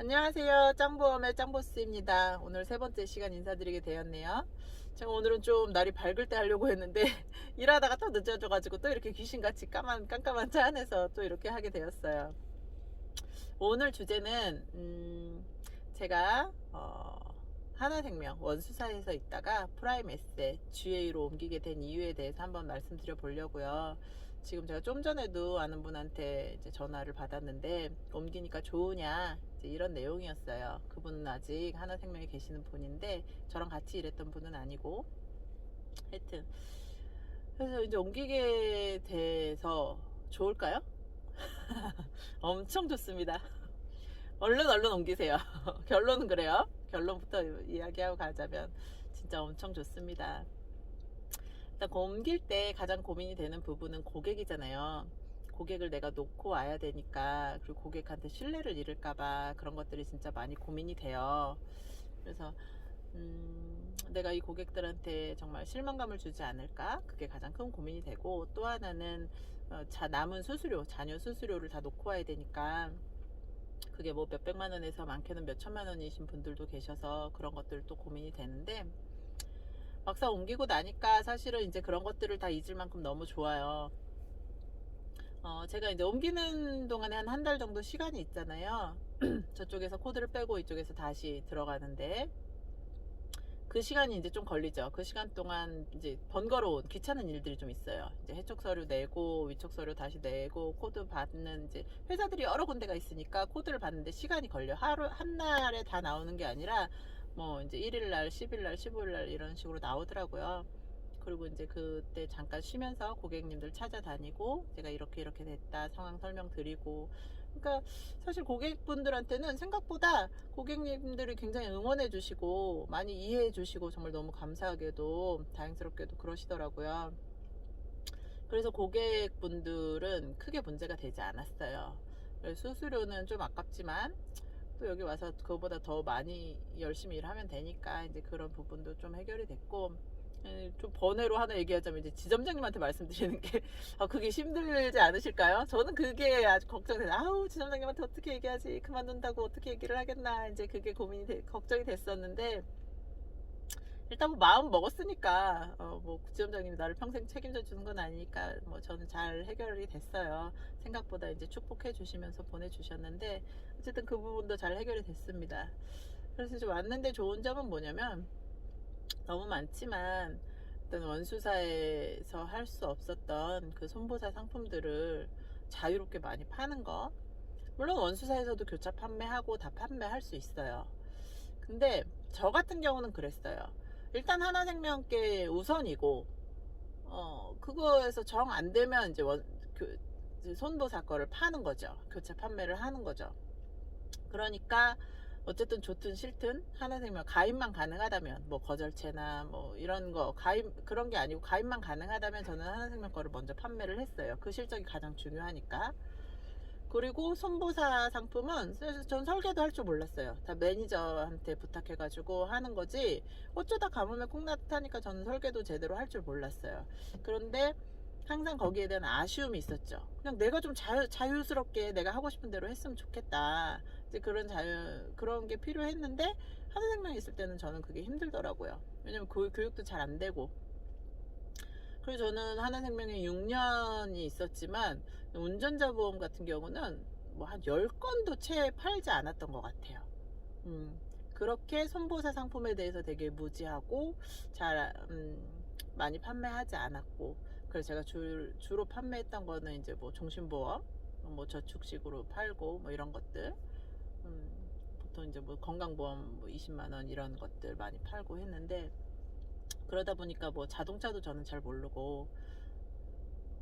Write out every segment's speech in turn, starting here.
안녕하세요. 짱보험의 짱보스입니다. 오늘 세 번째 시간 인사드리게 되었네요. 제가 오늘은 좀 날이 밝을 때 하려고 했는데 일하다가 또 늦어져가지고 또 이렇게 귀신같이 까만, 깜깜한 차 안에서 또 이렇게 하게 되었어요. 오늘 주제는 음, 제가 어, 하나생명 원수사에서 있다가 프라임에스에 GA로 옮기게 된 이유에 대해서 한번 말씀드려 보려고요. 지금 제가 좀 전에도 아는 분한테 이제 전화를 받았는데 옮기니까 좋으냐 이제 이런 내용이었어요. 그분은 아직 하나생명에 계시는 분인데 저랑 같이 일했던 분은 아니고 하여튼 그래서 이제 옮기게 돼서 좋을까요? 엄청 좋습니다. 얼른 얼른 옮기세요. 결론은 그래요. 결론부터 이야기하고 가자면 진짜 엄청 좋습니다. 일단 옮길 때 가장 고민이 되는 부분은 고객이잖아요. 고객을 내가 놓고 와야 되니까 그리고 고객한테 신뢰를 잃을까봐 그런 것들이 진짜 많이 고민이 돼요. 그래서 음, 내가 이 고객들한테 정말 실망감을 주지 않을까 그게 가장 큰 고민이 되고 또 하나는 어, 자 남은 수수료 자녀 수수료를 다 놓고 와야 되니까 그게 뭐 몇백만 원에서 많게는 몇천만 원이신 분들도 계셔서 그런 것들도 고민이 되는데 막상 옮기고 나니까 사실은 이제 그런 것들을 다 잊을 만큼 너무 좋아요. 어, 제가 이제 옮기는 동안에 한 한 달 정도 시간이 있잖아요. 저쪽에서 코드를 빼고 이쪽에서 다시 들어가는데 그 시간이 이제 좀 걸리죠. 그 시간 동안 이제 번거로운 귀찮은 일들이 좀 있어요. 이제 해촉 서류 내고 위촉 서류 다시 내고 코드 받는 이제 회사들이 여러 군데가 있으니까 코드를 받는데 시간이 걸려. 하루 한 날에 다 나오는 게 아니라 뭐 이제 1일 날, 10일 날, 15일 날 이런 식으로 나오더라고요. 그리고 이제 그때 잠깐 쉬면서 고객님들 찾아다니고 제가 이렇게 이렇게 됐다 상황 설명 드리고 그러니까 사실 고객분들한테는 생각보다 고객님들이 굉장히 응원해 주시고 많이 이해해 주시고 정말 너무 감사하게도 다행스럽게도 그러시더라고요. 그래서 고객분들은 크게 문제가 되지 않았어요. 수수료는 좀 아깝지만 또 여기 와서 그거보다 더 많이 열심히 일하면 되니까 이제 그런 부분도 좀 해결이 됐고 에, 좀 번외로 하나 얘기하자면 이제 지점장님한테 말씀드리는 게 아, 그게 힘들지 않으실까요? 저는 그게 아주 걱정돼요. 아우 지점장님한테 어떻게 얘기하지? 그만둔다고 어떻게 얘기를 하겠나? 이제 그게 고민이 돼- 걱정이 됐었는데 일단 뭐 마음 먹었으니까 어, 뭐 지점장님이 나를 평생 책임져 주는 건 아니니까 뭐 저는 잘 해결이 됐어요. 생각보다 이제 축복해 주시면서 보내 주셨는데 어쨌든 그 부분도 잘 해결이 됐습니다. 그래서 이제 왔는데 좋은 점은 뭐냐면 너무 많지만 일단 원수사에서 할 수 없었던 그 손보사 상품들을 자유롭게 많이 파는 거 물론 원수사에서도 교차 판매하고 다 판매할 수 있어요. 근데 저 같은 경우는 그랬어요. 일단 하나생명께 우선이고 어 그거에서 정 안 되면 이제 원, 그, 손보사 거를 파는 거죠. 교체 판매를 하는 거죠. 그러니까 어쨌든 좋든 싫든 하나생명 가입만 가능하다면 뭐 거절체나 뭐 이런 거 가입 그런 게 아니고 가입만 가능하다면 저는 하나생명 거를 먼저 판매를 했어요. 그 실적이 가장 중요하니까. 그리고 손보사 상품은 전 설계도 할 줄 몰랐어요. 다 매니저한테 부탁해가지고 하는 거지. 어쩌다 가뭄에 콩나타니까 저는 설계도 제대로 할 줄 몰랐어요. 그런데 항상 거기에 대한 아쉬움이 있었죠. 그냥 내가 좀 자유, 자유스럽게 내가 하고 싶은 대로 했으면 좋겠다. 이제 그런 자유, 그런 게 필요했는데, 하나생명 있을 때는 저는 그게 힘들더라고요. 왜냐면 그 교육도 잘 안 되고. 그리고 저는 하나생명에 6년이 있었지만, 운전자 보험 같은 경우는 뭐 한 10건도 채 팔지 않았던 것 같아요. 음, 그렇게 손보사 상품에 대해서 되게 무지하고, 잘, 음, 많이 판매하지 않았고, 그래서 제가 주, 주로 판매했던 거는 이제 뭐 종신보험, 뭐 저축식으로 팔고 뭐 이런 것들, 음, 보통 이제 뭐 건강보험 뭐 20만 원 이런 것들 많이 팔고 했는데 그러다 보니까 뭐 자동차도 저는 잘 모르고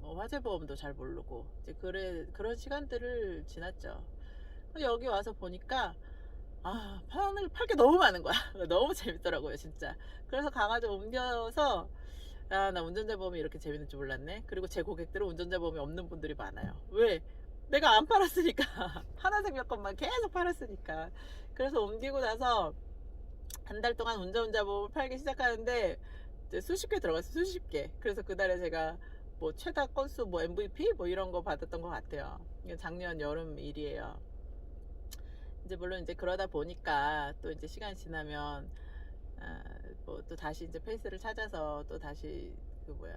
뭐 화재보험도 잘 모르고 이제 그래 그런 시간들을 지났죠. 여기 와서 보니까 아 파는 팔게 너무 많은 거야. 너무 재밌더라고요 진짜. 그래서 가가지고 옮겨서 아, 나 운전자 보험이 이렇게 재밌는 줄 몰랐네. 그리고 제 고객들은 운전자 보험이 없는 분들이 많아요. 왜? 내가 안 팔았으니까. 하나생명 것만 계속 팔았으니까. 그래서 옮기고 나서 한 달 동안 운전자 보험을 팔기 시작하는데 수십 개 들어갔어요. 수십 개. 그래서 그달에 제가 뭐 최다 건수 뭐 MVP 뭐 이런 거 받았던 것 같아요. 작년 여름 일이에요. 이제 물론 이제 그러다 보니까 또 이제 시간이 지나면 아, 뭐또 다시 이제 페이스를 찾아서 또 다시 그 뭐야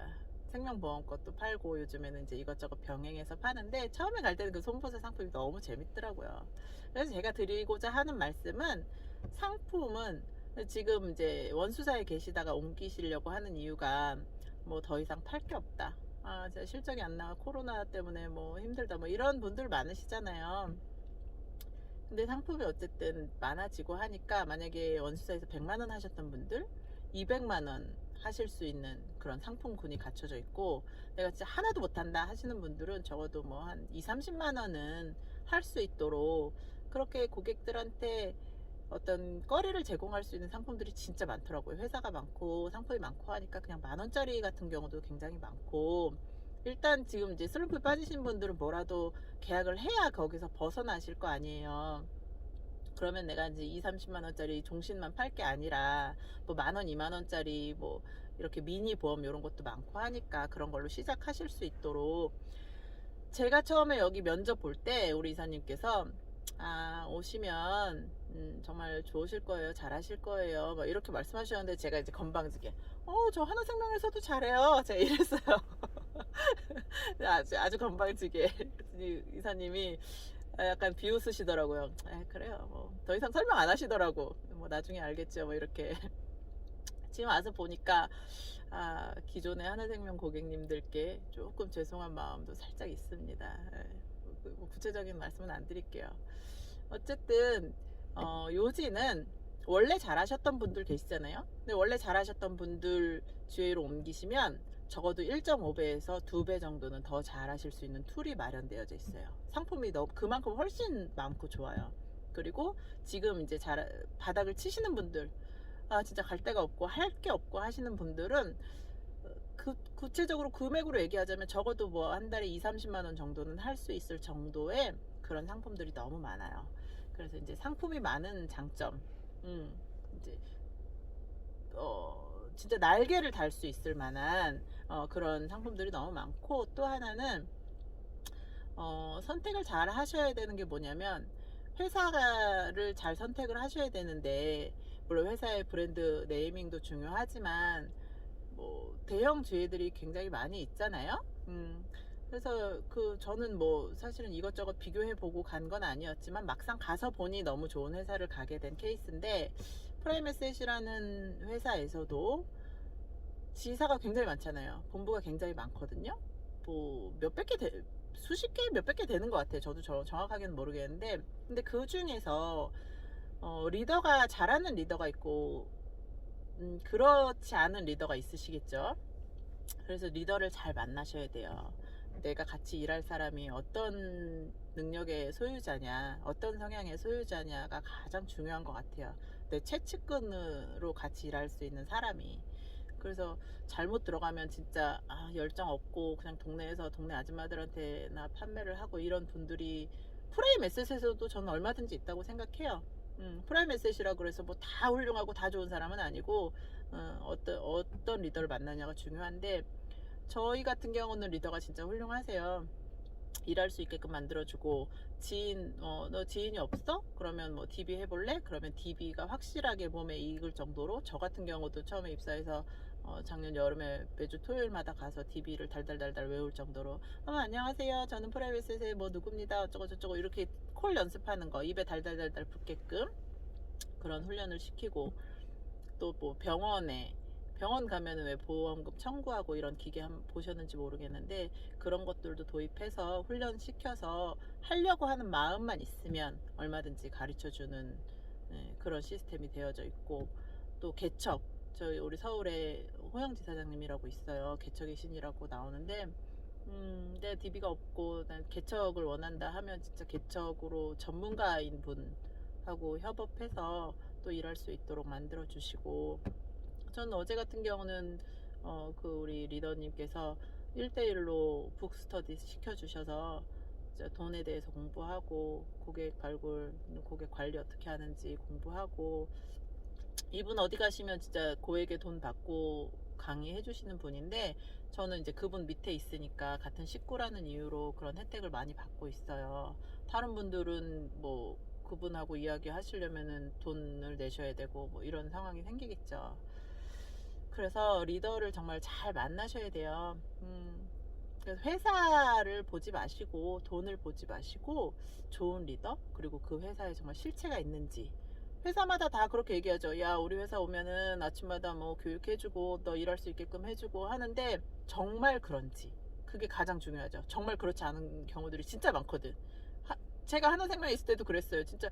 생명보험 것도 팔고 요즘에는 이제 이것저것 병행해서 파는데 처음에 갈 때는 그 손보사 상품이 너무 재밌더라고요. 그래서 제가 드리고자 하는 말씀은 상품은 지금 이제 원수사에 계시다가 옮기시려고 하는 이유가 뭐 더 이상 팔 게 없다. 아, 제가 실적이 안 나와 코로나 때문에 뭐 힘들다 뭐 이런 분들 많으시잖아요. 근데 상품이 어쨌든 많아지고 하니까 만약에 원수사에서 100만 원 하셨던 분들 200만 원 하실 수 있는 그런 상품군이 갖춰져 있고 내가 진짜 하나도 못한다 하시는 분들은 적어도 뭐 한 2, 30만 원은 할 수 있도록 그렇게 고객들한테 어떤 거리를 제공할 수 있는 상품들이 진짜 많더라고요. 회사가 많고 상품이 많고 하니까 그냥 만 원짜리 같은 경우도 굉장히 많고 일단 지금 이제 슬럼프에 빠지신 분들은 뭐라도 계약을 해야 거기서 벗어나실 거 아니에요. 그러면 내가 이제 2, 30만 원짜리 종신만 팔 게 아니라 뭐 만 원, 2만 원짜리 뭐 이렇게 미니 보험 이런 것도 많고 하니까 그런 걸로 시작하실 수 있도록. 제가 처음에 여기 면접 볼 때 우리 이사님께서 아 오시면 음, 정말 좋으실 거예요. 잘하실 거예요. 막 이렇게 말씀하셨는데 제가 이제 건방지게 어 저 하나생명에서도 잘해요. 제가 이랬어요 아주 아주 건방지게 이사님이 약간 비웃으시더라고요 아 그래요 뭐 더 이상 설명 안 하시더라고 뭐 나중에 알겠죠 뭐 이렇게 지금 와서 보니까 아, 기존의 하나생명 고객님들께 조금 죄송한 마음도 살짝 있습니다. 예, 뭐, 뭐 구체적인 말씀은 안 드릴게요. 어쨌든 어, 요지는 원래 잘하셨던 분들 계시잖아요. 근데 원래 잘하셨던 분들 주위로 옮기시면 적어도 1.5배에서 2배 정도는 더 잘하실 수 있는 툴이 마련되어져 있어요. 상품이 너무 그만큼 훨씬 많고 좋아요. 그리고 지금 이제 잘 바닥을 치시는 분들 아 진짜 갈 데가 없고 할 게 없고 하시는 분들은 그 구체적으로 금액으로 얘기하자면 적어도 뭐 한 달에 2, 30만 원 정도는 할 수 있을 정도의 그런 상품들이 너무 많아요. 그래서 이제 상품이 많은 장점, 음, 이제 어 진짜 날개를 달 수 있을 만한 어, 그런 상품들이 너무 많고 또 하나는 어, 선택을 잘 하셔야 되는 게 뭐냐면 회사를 잘 선택을 하셔야 되는데 물론 회사의 브랜드 네이밍도 중요하지만 뭐 대형 주회들이 굉장히 많이 있잖아요. 음, 그래서 그 저는 뭐 사실은 이것저것 비교해 보고 간 건 아니었지만 막상 가서 보니 너무 좋은 회사를 가게 된 케이스인데 프라임에셋이라는 회사에서도 지사가 굉장히 많잖아요. 본부가 굉장히 많거든요. 뭐 몇백 개 되, 수십 개 몇백 개 되는 것 같아요. 저도 저 정확하게는 모르겠는데 근데 그 중에서 어, 리더가 잘하는 리더가 있고 음, 그렇지 않은 리더가 있으시겠죠. 그래서 리더를 잘 만나셔야 돼요. 내가 같이 일할 사람이 어떤 능력의 소유자냐, 어떤 성향의 소유자냐가 가장 중요한 것 같아요. 내 최측근으로 같이 일할 수 있는 사람이. 그래서 잘못 들어가면 진짜 아, 열정 없고 그냥 동네에서 동네 아줌마들한테나 판매를 하고 이런 분들이 프레임 에셋에서도 저는 얼마든지 있다고 생각해요. 음, 프라임 에셋이라 그래서 뭐 다 훌륭하고 다 좋은 사람은 아니고 어, 어떤 어떤 리더를 만나냐가 중요한데 저희 같은 경우는 리더가 진짜 훌륭하세요. 일할 수 있게끔 만들어주고 지인 어, 너 지인이 없어? 그러면 뭐 DB 해볼래? 그러면 DB가 확실하게 몸에 익을 정도로 저 같은 경우도 처음에 입사해서 어, 작년 여름에 매주 토요일마다 가서 DB를 달달달달 외울 정도로 어머 안녕하세요 저는 프라이빗셋의 뭐 누굽니다 어쩌고 저쩌고 이렇게 콜 연습하는 거 입에 달달달달 붙게끔 그런 훈련을 시키고 또 뭐 병원에 병원 가면은 왜 보험금 청구하고 이런 기계 한번 보셨는지 모르겠는데 그런 것들도 도입해서 훈련 시켜서 하려고 하는 마음만 있으면 얼마든지 가르쳐 주는 네, 그런 시스템이 되어져 있고 또 개척. 저희 우리 서울에 호영지 사장님이라고 있어요. 개척의 신이라고 나오는데 음, 내 DB가 없고 난 개척을 원한다 하면 진짜 개척으로 전문가인 분하고 협업해서 또 일할 수 있도록 만들어 주시고 저는 어제 같은 경우는 어, 그 우리 리더님께서 1대1로 북스터디 시켜주셔서 돈에 대해서 공부하고 고객 발굴, 고객 관리 어떻게 하는지 공부하고 이분 어디 가시면 진짜 고액의 돈 받고 강의해 주시는 분인데 저는 이제 그분 밑에 있으니까 같은 식구라는 이유로 그런 혜택을 많이 받고 있어요. 다른 분들은 뭐 그분하고 이야기 하시려면은 돈을 내셔야 되고 뭐 이런 상황이 생기겠죠. 그래서 리더를 정말 잘 만나셔야 돼요. 음, 그래서 회사를 보지 마시고 돈을 보지 마시고 좋은 리더 그리고 그 회사에 정말 실체가 있는지 회사마다 다 그렇게 얘기하죠. 야 우리 회사 오면은 아침마다 뭐 교육해주고 너 일할 수 있게끔 해주고 하는데 정말 그런지 그게 가장 중요하죠. 정말 그렇지 않은 경우들이 진짜 많거든. 하- 제가 하는 생각에 있을 때도 그랬어요. 진짜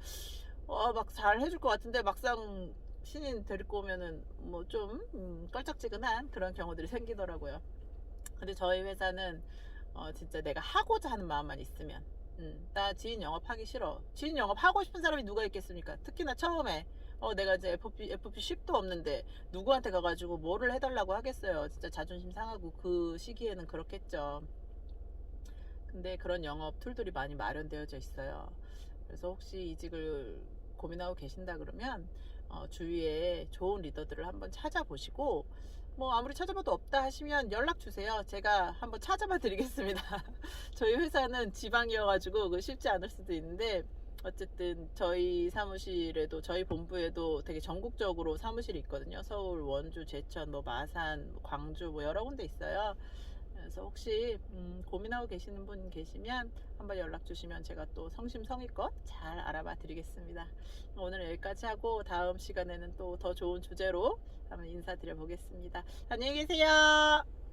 어, 막 잘 해줄 것 같은데 막상 신인 데리고 오면은 뭐좀 음, 껄쩍지근한 그런 경우들이 생기더라고요. 근데 저희 회사는 어, 진짜 내가 하고자 하는 마음만 있으면 음, 나 지인 영업하기 싫어. 지인 영업 하고 싶은 사람이 누가 있겠습니까? 특히나 처음에 어, 내가 이제 FP, FP 10도 없는데 누구한테 가가지고 뭐를 해달라고 하겠어요. 진짜 자존심 상하고 그 시기에는 그렇겠죠. 근데 그런 영업 툴들이 많이 마련되어져 있어요. 그래서 혹시 이직을 고민하고 계신다 그러면 어, 주위에 좋은 리더들을 한번 찾아보시고 뭐 아무리 찾아봐도 없다 하시면 연락 주세요. 제가 한번 찾아봐 드리겠습니다. 저희 회사는 지방이어가지고 그 쉽지 않을 수도 있는데 어쨌든 저희 사무실에도 저희 본부에도 되게 전국적으로 사무실이 있거든요. 서울, 원주, 제천, 뭐 마산, 뭐 광주 뭐 여러 군데 있어요. 그래서 혹시 음, 고민하고 계시는 분 계시면 한번 연락 주시면 제가 또 성심성의껏 잘 알아봐 드리겠습니다. 오늘 여기까지 하고 다음 시간에는 또 더 좋은 주제로 한번 인사드려 보겠습니다. 안녕히 계세요.